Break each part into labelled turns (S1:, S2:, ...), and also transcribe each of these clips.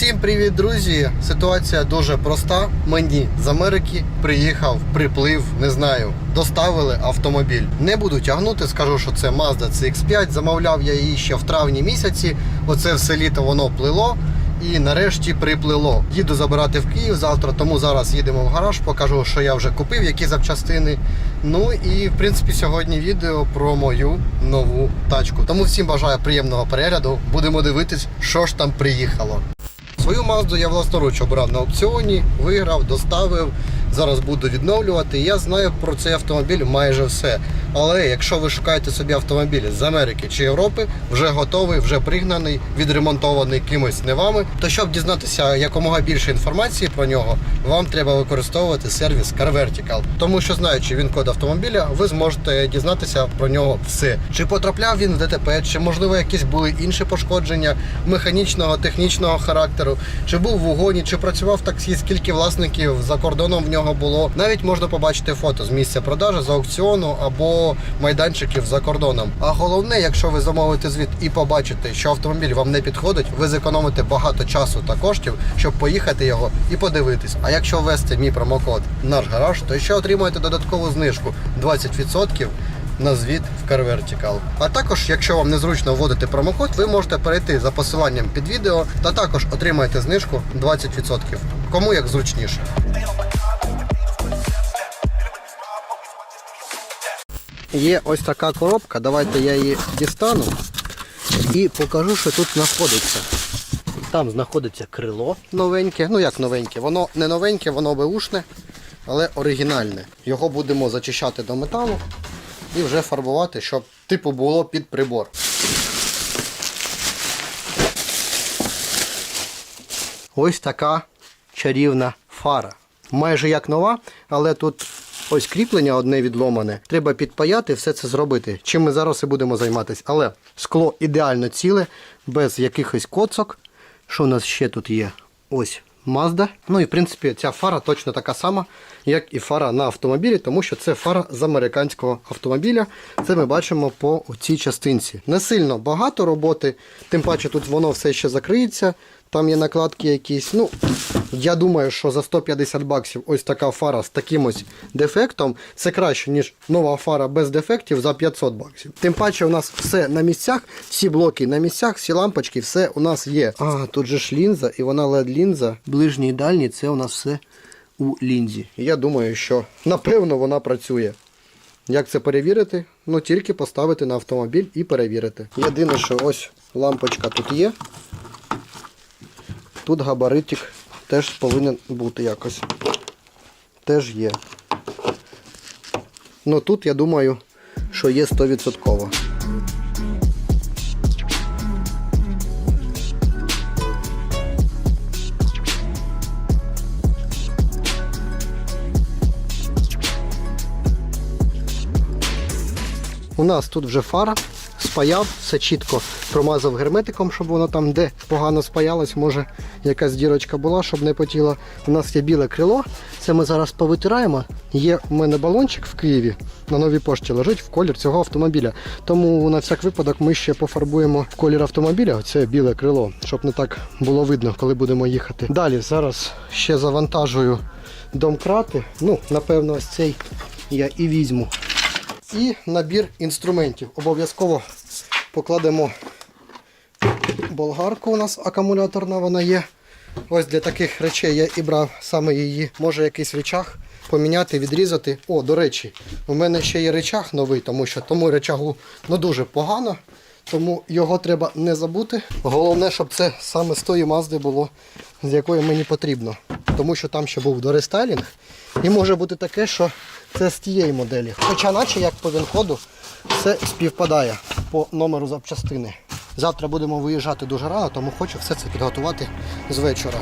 S1: Всім привіт, друзі! Ситуація дуже проста. Мені з Америки приїхав, приплив, не знаю, доставили автомобіль. Не буду тягнути, скажу, що це Mazda CX5. Замовляв я її ще в травні місяці. Оце все літо воно плило. І нарешті приплило. Їду забирати в Київ завтра, тому зараз їдемо в гараж, покажу, що я вже купив, які запчастини. Ну і в принципі сьогодні відео про мою нову тачку. Тому всім бажаю приємного перегляду. Будемо дивитись, що ж там приїхало. Свою Мазду я власноруч обрав на аукціоні, виграв, доставив. Зараз буду відновлювати. Я знаю про цей автомобіль майже все. Але якщо ви шукаєте собі автомобіль з Америки чи Європи, вже готовий, вже пригнаний, відремонтований кимось не вами, то щоб дізнатися якомога більше інформації про нього, вам треба використовувати сервіс CarVertical. Тому що знаючи він код автомобіля, ви зможете дізнатися про нього все. Чи потрапляв він в ДТП, чи можливо якісь були інші пошкодження механічного, технічного характеру, чи був в угоні, чи працював таксі, скільки власників за кордоном в нього було. Навіть можна побачити фото з місця продажу, з аукціону або майданчиків за кордоном. А головне, якщо ви замовите звіт і побачите, що автомобіль вам не підходить, ви зекономите багато часу та коштів, щоб поїхати його і подивитись. А якщо ввести мій промокод наш гараж, то ще отримаєте додаткову знижку 20% на звіт в CarVertical. А також, якщо вам незручно вводити промокод, ви можете перейти за посиланням під відео та також отримаєте знижку 20%. Кому як зручніше. Є ось така коробка. Давайте я її дістану і покажу, що тут знаходиться. Там знаходиться крило новеньке. Ну як новеньке, воно не новеньке, воно беушне, але оригінальне. Його будемо зачищати до металу і вже фарбувати, щоб типу було під прибор. Ось така чарівна фара. Майже як нова, але тут ось кріплення одне відломане. Треба підпаяти, все це зробити. Чим ми зараз і будемо займатися. Але скло ідеально ціле, без якихось коцок. Що у нас ще тут є? Ось Mazda. Ну і в принципі ця фара точно така сама, як і фара на автомобілі, тому що це фара з американського автомобіля. Це ми бачимо по цій частинці. Не сильно багато роботи, тим паче тут воно все ще закриється. Там є накладки якісь. Ну, я думаю, що за 150 баксів ось така фара з таким ось дефектом. Це краще, ніж нова фара без дефектів за 500 баксів. Тим паче, у нас все на місцях, всі блоки на місцях, всі лампочки, все у нас є. А, тут же ж лінза, і вона led лінза. Ближній і дальній, це у нас все у лінзі. Я думаю, що напевно вона працює. Як це перевірити? Ну тільки поставити на автомобіль і перевірити. Єдине, що ось лампочка тут є. Тут габаритик теж повинен бути якось. Теж є. Ну тут я думаю, що є 100%. У нас тут вже фара, спаяв, все чітко промазав герметиком, щоб воно там, де погано спаялось, може якась дірочка була, щоб не потіло. У нас є біле крило, це ми зараз повитираємо. Є у мене балончик в Києві на новій пошті лежить в колір цього автомобіля. Тому на всяк випадок ми ще пофарбуємо в колір автомобіля, це біле крило, щоб не так було видно, коли будемо їхати. Далі зараз ще завантажую домкрати. Ну, напевно, ось цей я і візьму і набір інструментів. Обов'язково покладемо болгарку у нас акумуляторна вона є. Ось для таких речей я і брав саме її. Може якийсь речах поміняти, відрізати. О, до речі, у мене ще є речах новий, тому що тому речагу ну, дуже погано. Тому його треба не забути. Головне, щоб це саме з тої мазди було, з якої мені потрібно. Тому що там ще був дорестайлінг. І може бути таке, що це з тієї моделі. Хоча наче як по вінходу все співпадає по номеру запчастини. Завтра будемо виїжджати дуже рано, тому хочу все це підготувати з вечора.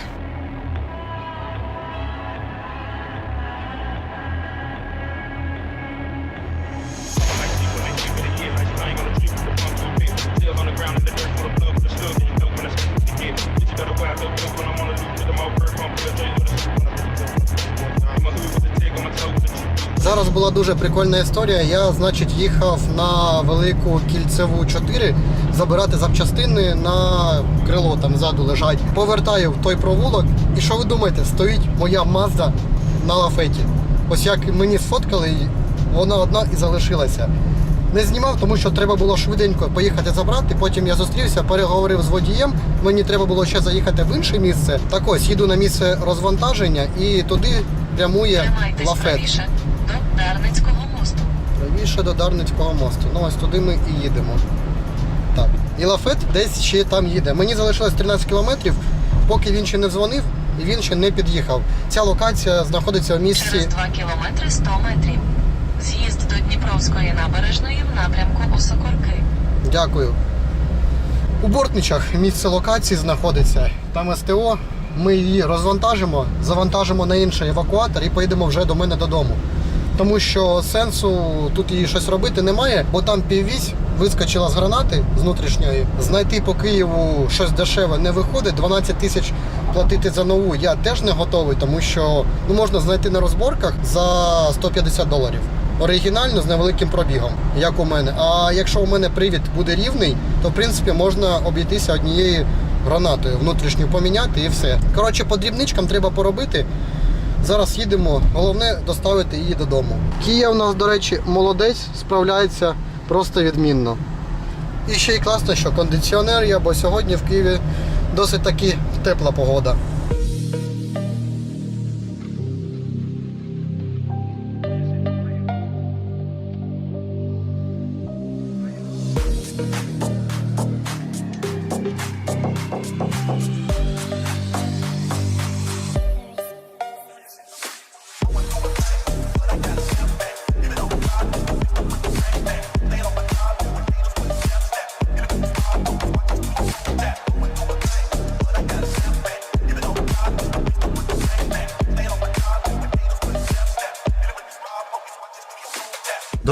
S1: Була дуже прикольна історія. Я, значить, їхав на велику кільцеву 4 забирати запчастини на крило там ззаду лежать. Повертаю в той провулок. І що ви думаєте? Стоїть моя Mazda на лафеті. Ось як мені сфоткали, вона одна і залишилася. Не знімав, тому що треба було швиденько поїхати забрати. Потім я зустрівся, переговорив з водієм. Мені треба було ще заїхати в інше місце. Так ось їду на місце розвантаження і туди прямує лафет.
S2: До Дарницького мосту.
S1: Правіше до Дарницького мосту. Ну ось туди ми і їдемо. Так. І лафет десь ще там їде. Мені залишилось 13 кілометрів, поки він ще не дзвонив і він ще не під'їхав. Ця локація знаходиться в місці.
S2: Через 2 кілометри 100 метрів. З'їзд до Дніпровської набережної в напрямку у Сокорки.
S1: Дякую. У Бортничах місце локації знаходиться. Там СТО. Ми її розвантажимо, завантажимо на інший евакуатор і поїдемо вже до мене додому. Тому що сенсу тут її щось робити немає, бо там піввісь вискочила з гранати з внутрішньої. Знайти по Києву щось дешеве не виходить. 12 тисяч платити за нову я теж не готовий, тому що ну, можна знайти на розборках за 150 доларів. Оригінально з невеликим пробігом, як у мене. А якщо у мене привід буде рівний, то в принципі можна обійтися однією гранатою внутрішню поміняти і все. Коротше, по дрібничкам треба поробити. Зараз їдемо. Головне доставити її додому. Кія у нас, до речі, молодець, справляється просто відмінно. І ще й класно, що кондиціонер є, бо сьогодні в Києві досить таки тепла погода.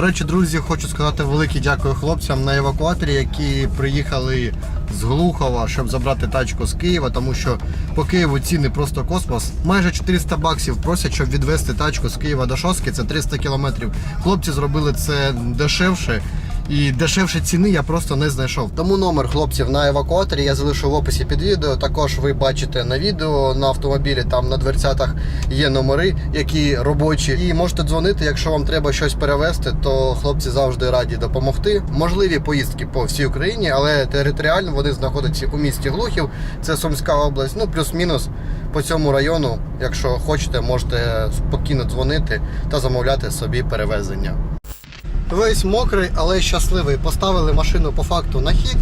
S1: Речі, друзі, хочу сказати велике дякую хлопцям на евакуаторі, які приїхали з Глухова, щоб забрати тачку з Києва, тому що по Києву ціни просто космос. Майже 400 баксів просять, щоб відвезти тачку з Києва до Шоски. це 300 кілометрів. Хлопці зробили це дешевше. І дешевше ціни я просто не знайшов. Тому номер хлопців на евакуаторі я залишу в описі під відео. Також ви бачите на відео на автомобілі, там на дверцятах є номери, які робочі. І можете дзвонити, якщо вам треба щось перевезти, то хлопці завжди раді допомогти. Можливі поїздки по всій Україні, але територіально вони знаходяться у місті Глухів. Це Сумська область. Ну плюс-мінус по цьому району. Якщо хочете, можете спокійно дзвонити та замовляти собі перевезення. Весь мокрий, але щасливий. Поставили машину по факту на хід.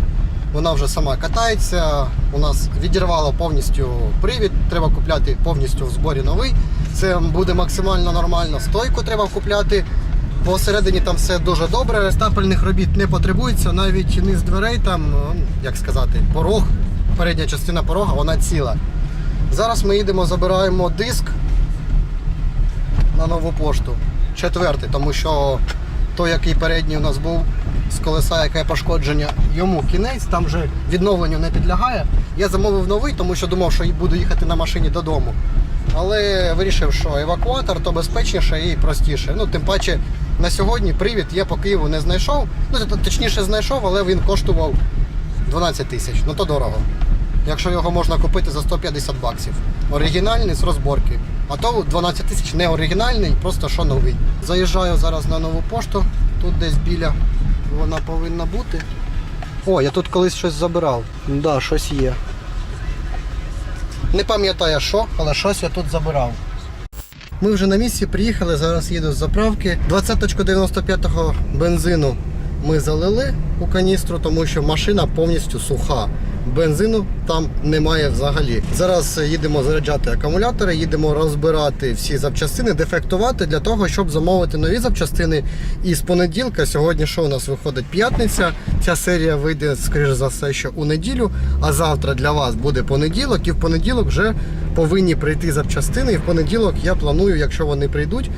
S1: Вона вже сама катається. У нас відірвало повністю привід. Треба купляти повністю в зборі новий. Це буде максимально нормально. Стойку треба купляти. Посередині там все дуже добре. Стапельних робіт не потребується. Навіть низ дверей, там, як сказати, порог, передня частина порога, вона ціла. Зараз ми їдемо, забираємо диск на нову пошту. Четвертий, тому що той, який передній у нас був з колеса, яке пошкодження, йому кінець, там вже відновленню не підлягає. Я замовив новий, тому що думав, що буду їхати на машині додому. Але вирішив, що евакуатор то безпечніше і простіше. Ну, тим паче на сьогодні привід я по Києву не знайшов. Ну, точніше знайшов, але він коштував 12 тисяч. Ну то дорого. Якщо його можна купити за 150 баксів. Оригінальний з розборки. А то 12 тисяч не оригінальний, просто що новий. Заїжджаю зараз на нову пошту. Тут десь біля вона повинна бути. О, я тут колись щось забирав. Да, щось є. Не пам'ятаю що, але щось я тут забирав. Ми вже на місці приїхали, зараз їду з заправки. 20-ку 95-го бензину ми залили у каністру, тому що машина повністю суха. Бензину там немає взагалі. Зараз їдемо заряджати акумулятори, їдемо розбирати всі запчастини, дефектувати для того, щоб замовити нові запчастини. І з понеділка, сьогодні що у нас виходить п'ятниця. Ця серія вийде, скоріш за все, що у неділю. А завтра для вас буде понеділок, і в понеділок вже повинні прийти запчастини. І в понеділок я планую, якщо вони прийдуть,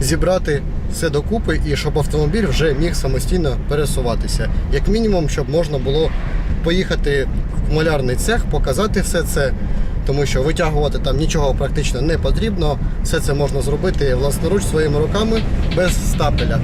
S1: зібрати все докупи і щоб автомобіль вже міг самостійно пересуватися. Як мінімум, щоб можна було поїхати в малярний цех, показати все це. тому що витягувати там нічого практично не потрібно. Все це можна зробити власноруч своїми руками без стапеля.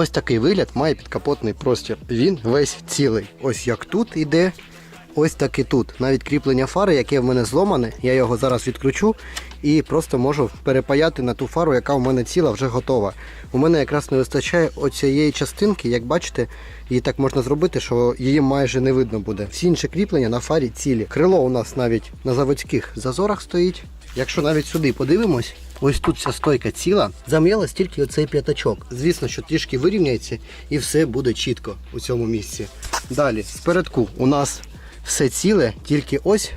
S1: Ось такий вигляд має підкапотний простір. Він весь цілий. Ось як тут іде, ось так і тут. Навіть кріплення фари, яке в мене зломане, я його зараз відкручу і просто можу перепаяти на ту фару, яка в мене ціла, вже готова. У мене якраз не вистачає оцієї частинки, як бачите, її так можна зробити, що її майже не видно буде. Всі інші кріплення на фарі цілі. Крило у нас навіть на заводських зазорах стоїть. Якщо навіть сюди подивимось, ось тут ця стойка ціла, зам'ялась тільки оцей п'ятачок. Звісно, що трішки вирівняється і все буде чітко у цьому місці. Далі, спередку у нас все ціле, тільки ось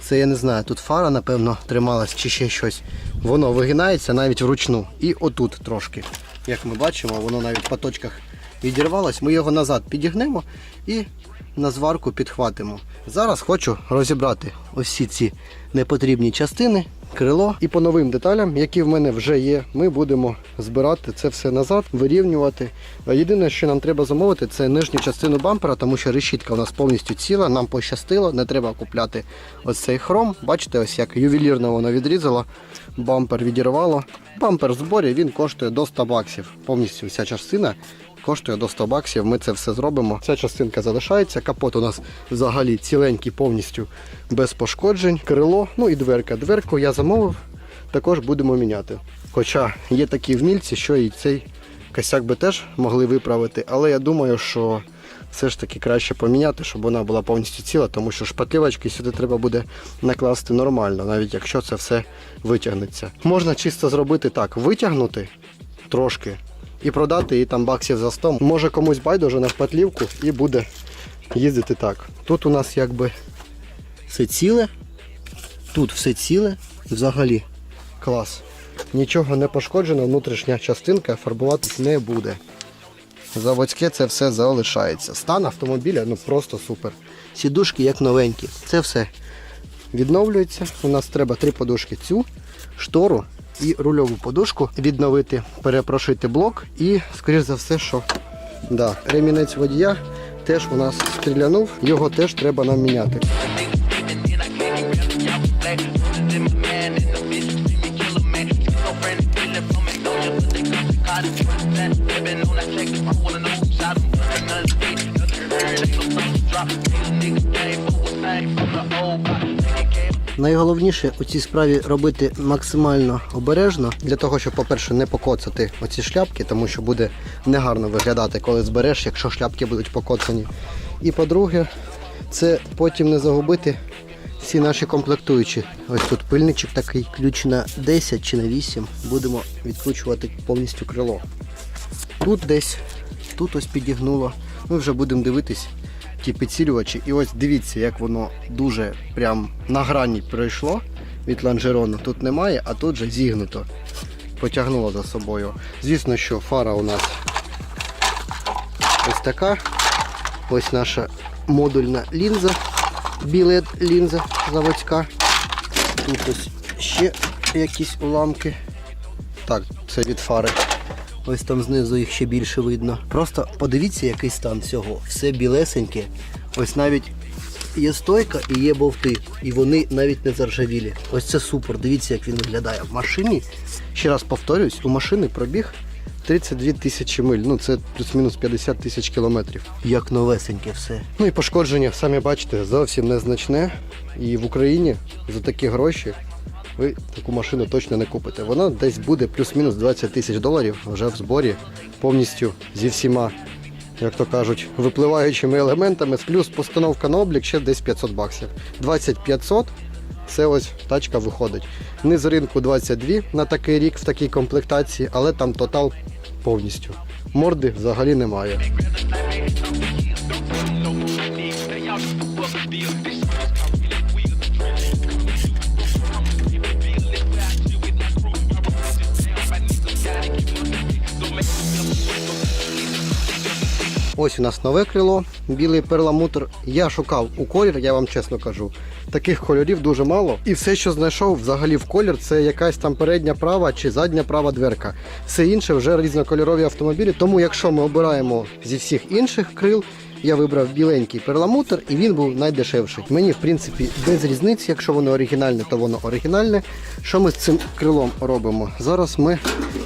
S1: це я не знаю, тут фара, напевно, трималась чи ще щось. Воно вигинається навіть вручну. І отут трошки. Як ми бачимо, воно навіть по точках відірвалось. Ми його назад підігнемо і на зварку підхватимо. Зараз хочу розібрати ось ці непотрібні частини, крило. І по новим деталям, які в мене вже є, ми будемо збирати це все назад, вирівнювати. Єдине, що нам треба замовити, це нижню частину бампера, тому що решітка у нас повністю ціла, нам пощастило, не треба купляти ось цей хром. Бачите, ось як ювелірно воно відрізало, бампер відірвало. Бампер в зборі він коштує до 100 баксів. Повністю вся частина коштує до 100 баксів. Ми це все зробимо. Ця частинка залишається. Капот у нас взагалі ціленький, повністю без пошкоджень. Крило, ну і дверка. Дверку я замовив, також будемо міняти. Хоча є такі вмільці, що і цей косяк би теж могли виправити, але я думаю, що все ж таки краще поміняти, щоб вона була повністю ціла, тому що шпатлівочки сюди треба буде накласти нормально, навіть якщо це все витягнеться. Можна чисто зробити так: витягнути трошки і продати її там баксів за 100. Може комусь байдуже на шпатлівку і буде їздити так. Тут у нас якби все ціле, тут все ціле, взагалі клас. Нічого не пошкоджено, внутрішня частинка фарбуватись не буде. Заводське це все залишається. Стан автомобіля ну просто супер. Сідушки як новенькі. Це все відновлюється. У нас треба три подушки. Цю штору і рульову подушку відновити, перепрошити блок і, скоріш за все, що да, ремінець водія теж у нас стрілянув, його теж треба нам міняти. Найголовніше у цій справі робити максимально обережно для того, щоб, по-перше, не покоцати оці шляпки, тому що буде негарно виглядати, коли збереш, якщо шляпки будуть покоцані. І по-друге, це потім не загубити всі наші комплектуючі. Ось тут пильничок такий, ключ на 10 чи на 8. Будемо відкручувати повністю крило. Тут десь, тут ось підігнуло. Ми вже будемо дивитись ті підсилювачі. І ось дивіться, як воно дуже прям на грані пройшло від лонжерону. Тут немає, а тут же зігнуто. Потягнуло за собою. Звісно, що фара у нас ось така. Ось наша модульна лінза, білет лінза заводська. Тут ось ще якісь уламки. Так, це від фари. Ось там знизу їх ще більше видно. Просто подивіться, який стан всього. Все білесеньке. Ось навіть є стойка і є бовти. І вони навіть не заржавілі. Ось це супер. Дивіться, як він виглядає. В машині, ще раз повторюсь, у машини пробіг 32 тисячі миль. Ну це плюс-мінус 50 тисяч кілометрів. Як новесеньке все. Ну і пошкодження, самі бачите, зовсім незначне. І в Україні за такі гроші ви таку машину точно не купите. Вона десь буде плюс-мінус 20 тисяч доларів вже в зборі, повністю зі всіма, як то кажуть, випливаючими елементами, плюс постановка на облік ще десь 500 баксів. 20 500 це ось тачка виходить. Низ ринку 22 на такий рік в такій комплектації, але там тотал повністю. Морди взагалі немає. Ось у нас нове крило, білий перламутр. Я шукав у колір, я вам чесно кажу. Таких кольорів дуже мало. І все, що знайшов взагалі в колір, це якась там передня права чи задня права дверка. Все інше вже різнокольорові автомобілі. Тому, якщо ми обираємо зі всіх інших крил, я вибрав біленький перламутр і він був найдешевший. Мені, в принципі, без різниці, якщо воно оригінальне, то воно оригінальне. Що ми з цим крилом робимо? Зараз ми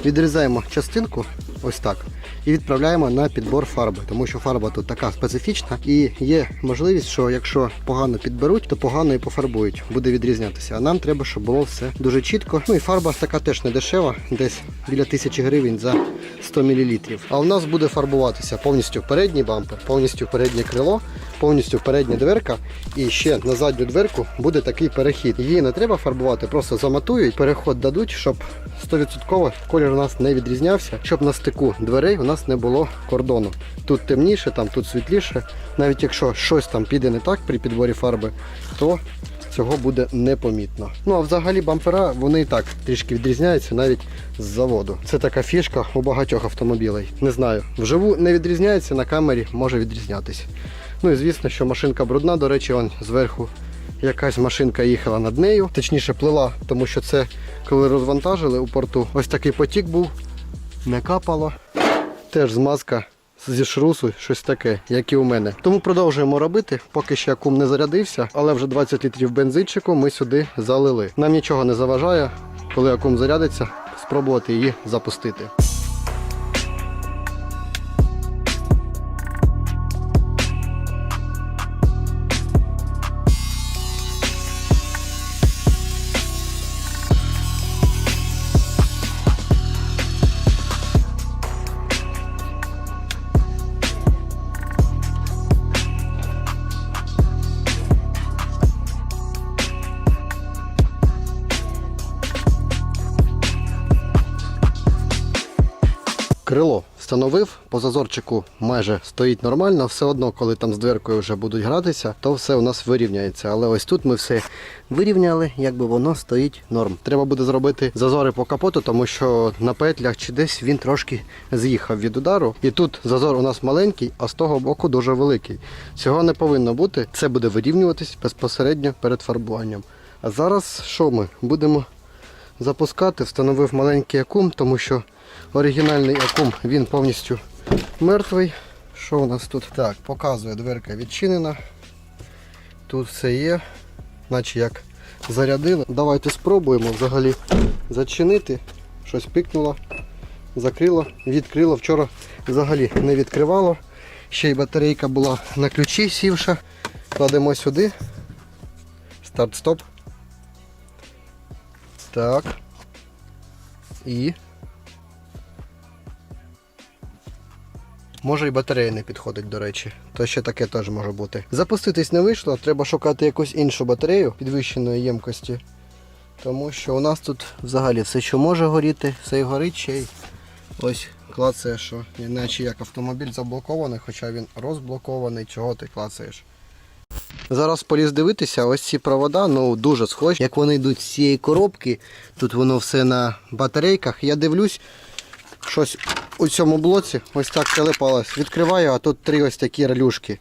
S1: відрізаємо частинку ось так і відправляємо на підбор фарби, тому що фарба тут така специфічна і є можливість, що якщо погано підберуть, то погано і пофарбують, буде відрізнятися. А нам треба, щоб було все дуже чітко. Ну і фарба така теж не дешева, десь біля тисячі гривень за 100 мл. А у нас буде фарбуватися повністю передній бампер, повністю переднє крило, повністю передня дверка, і ще на задню дверку буде такий перехід. Її не треба фарбувати, просто заматують, переход дадуть, щоб 100% колір у нас не відрізнявся, щоб на стику дверей у нас не було кордону. Тут темніше, там тут світліше. Навіть якщо щось там піде не так при підборі фарби, то цього буде непомітно. Ну а взагалі бампера вони і так трішки відрізняються навіть з заводу. Це така фішка у багатьох автомобілей. Не знаю, вживу не відрізняється, на камері може відрізнятися. Ну і звісно, що машинка брудна, до речі, он зверху якась машинка їхала над нею, точніше плила, тому що це коли розвантажили у порту, ось такий потік був, не капало. Теж змазка зі шрусу, щось таке, як і у мене. Тому продовжуємо робити, поки ще акум не зарядився, але вже 20 літрів бензинчику ми сюди залили. Нам нічого не заважає, коли акум зарядиться, спробувати її запустити. Крило встановив, по зазорчику майже стоїть нормально. Все одно, коли там з дверкою вже будуть гратися, то все у нас вирівняється. Але ось тут ми все вирівняли, якби воно стоїть норм. Треба буде зробити зазори по капоту, тому що на петлях чи десь він трошки з'їхав від удару. І тут зазор у нас маленький, а з того боку дуже великий. Цього не повинно бути. Це буде вирівнюватись безпосередньо перед фарбуванням. А зараз що ми будемо запускати? Встановив маленький акум, тому що оригінальний акум він повністю мертвий. Що у нас тут? Так, показує дверка відчинена. Тут все є, наче як зарядили. Давайте спробуємо взагалі зачинити. Щось пикнуло, закрило, відкрило. Вчора взагалі не відкривало. Ще й батарейка була на ключі сівша. Кладемо сюди. Старт-стоп. Так. І. Може і батарея не підходить, до речі. То ще таке теж може бути. Запуститись не вийшло, треба шукати якусь іншу батарею підвищеної ємкості. Тому що у нас тут взагалі все, що може горіти, все і горить ще й ось клацає, що іначе як автомобіль заблокований, хоча він розблокований, чого ти клацаєш. Зараз поліз дивитися, ось ці провода, ну дуже схожі. Як вони йдуть з цієї коробки, тут воно все на батарейках. Я дивлюсь, щось у цьому блоці ось так телепалось. Відкриваю, а тут три ось такі релюшки.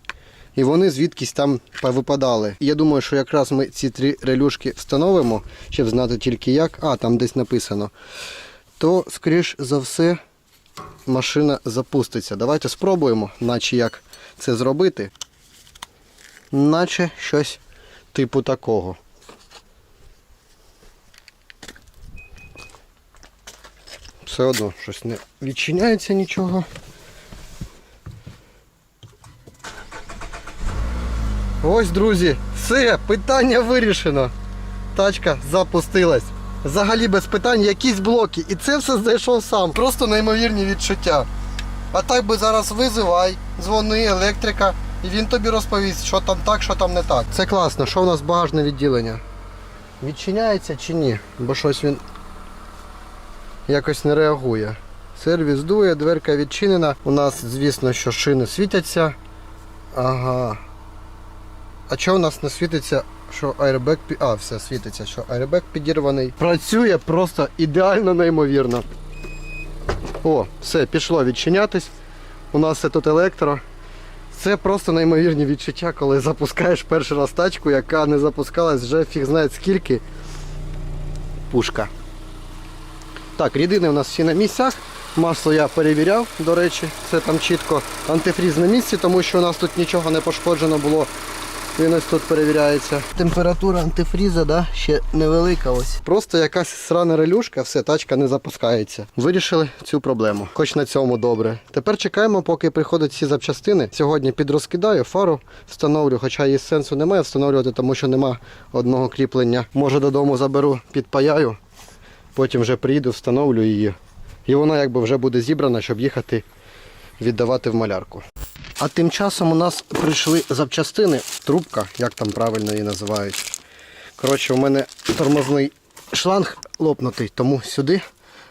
S1: І вони звідкись там повипадали. Я думаю, що якраз ми ці три релюшки встановимо, щоб знати тільки як. А, там десь написано. То, скоріш за все, машина запуститься. Давайте спробуємо, наче як це зробити. Наче щось типу такого. Все одно щось не відчиняється нічого. Ось, друзі, все, питання вирішено. Тачка запустилась. Взагалі без питань якісь блоки. І це все знайшов сам. Просто неймовірні відчуття. А так би зараз визивай, дзвони, електрика, і він тобі розповість, що там так, що там не так. Це класно, що у нас багажне відділення. Відчиняється чи ні? Бо щось він якось не реагує. Сервіс дує, дверка відчинена. У нас, звісно, що шини світяться. Ага. А чого у нас не світиться, що аербек пі... А, все світиться, що аербек підірваний. Працює просто ідеально неймовірно. О, все, пішло відчинятись. У нас все тут електро. Це просто неймовірні відчуття, коли запускаєш перший раз тачку, яка не запускалась вже фіг знає скільки. Пушка. Так, рідини у нас всі на місцях. Масло я перевіряв, до речі, це там чітко антифріз на місці, тому що у нас тут нічого не пошкоджено було. Він ось тут перевіряється. Температура антифріза, да, ще невелика ось. Просто якась срана релюшка, все, тачка не запускається. Вирішили цю проблему. Хоч на цьому добре. Тепер чекаємо, поки приходять всі запчастини. Сьогодні підрозкидаю, фару встановлю, хоча її сенсу немає встановлювати, тому що нема одного кріплення. Може додому заберу, підпаяю, потім вже приїду, встановлю її. І вона якби вже буде зібрана, щоб їхати віддавати в малярку. А тим часом у нас прийшли запчастини, трубка, як там правильно її називають. Коротше, у мене тормозний шланг лопнутий, тому сюди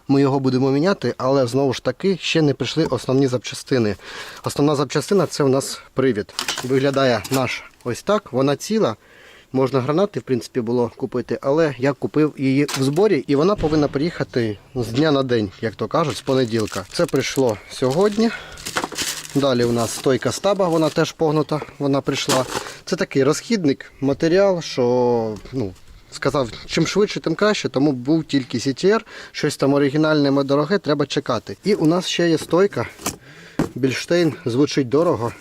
S1: ми його будемо міняти, але знову ж таки ще не прийшли основні запчастини. Основна запчастина це у нас привід. Виглядає наш ось так, вона ціла. Можна гранати, в принципі, було купити, але я купив її в зборі і вона повинна приїхати з дня на день, як то кажуть, з понеділка. Це прийшло сьогодні. Далі у нас стойка стаба, вона теж погнута, вона прийшла. Це такий розхідник, матеріал, що ну, сказав, чим швидше, тим краще, тому був тільки CTR, щось там оригінальне, дороге, треба чекати. І у нас ще є стойка. Більштейн звучить дорого.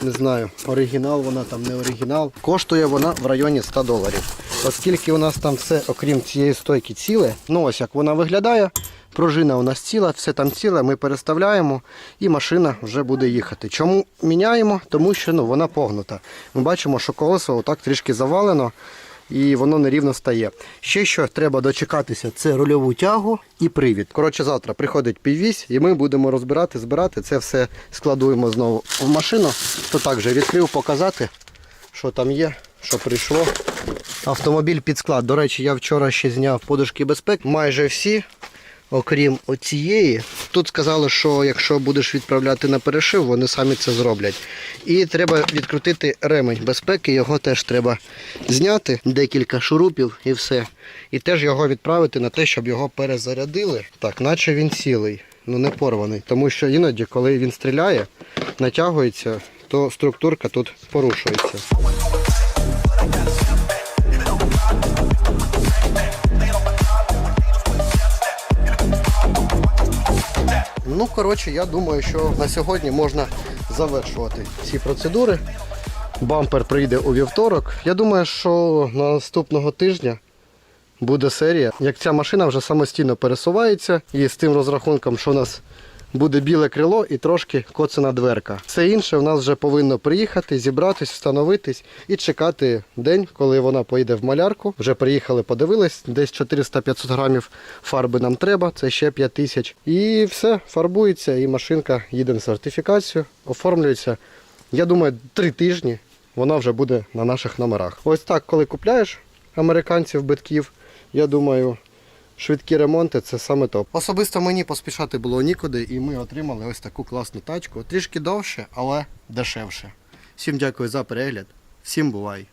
S1: Не знаю, оригінал вона там не оригінал. Коштує вона в районі 100 доларів. Оскільки у нас там все, окрім цієї стойки, ціле, ну ось як вона виглядає. Пружина у нас ціла, все там ціле, ми переставляємо і машина вже буде їхати. Чому міняємо? Тому що ну, вона погнута. Ми бачимо, що колесо отак трішки завалено і воно нерівно стає. Ще що треба дочекатися, це рульову тягу і привід. Коротше, завтра приходить піввісь і ми будемо розбирати, збирати. Це все складуємо знову в машину. То так же відкрив показати, що там є, що прийшло. Автомобіль під склад. До речі, я вчора ще зняв подушки безпеки. Майже всі, окрім оцієї. Тут сказали, що якщо будеш відправляти на перешив, вони самі це зроблять. І треба відкрутити ремень безпеки, його теж треба зняти, декілька шурупів і все. І теж його відправити на те, щоб його перезарядили. Так, наче він цілий, ну не порваний. Тому що іноді, коли він стріляє, натягується, то структурка тут порушується. Ну, коротше, я думаю, що на сьогодні можна завершувати ці процедури. Бампер прийде у вівторок. Я думаю, що наступного тижня буде серія. Як ця машина вже самостійно пересувається, і з тим розрахунком, що у нас буде біле крило і трошки коцена дверка. Все інше в нас вже повинно приїхати, зібратись, встановитись і чекати день, коли вона поїде в малярку. Вже приїхали, подивились, десь 400-500 грамів фарби нам треба, це ще 5 тисяч. І все, фарбується, і машинка їде на сертифікацію, оформлюється. Я думаю, три тижні вона вже буде на наших номерах. Ось так, коли купляєш американців битків, я думаю, швидкі ремонти це саме топ. Особисто мені поспішати було нікуди, і ми отримали ось таку класну тачку. Трішки довше, але дешевше. Всім дякую за перегляд. Всім бувай!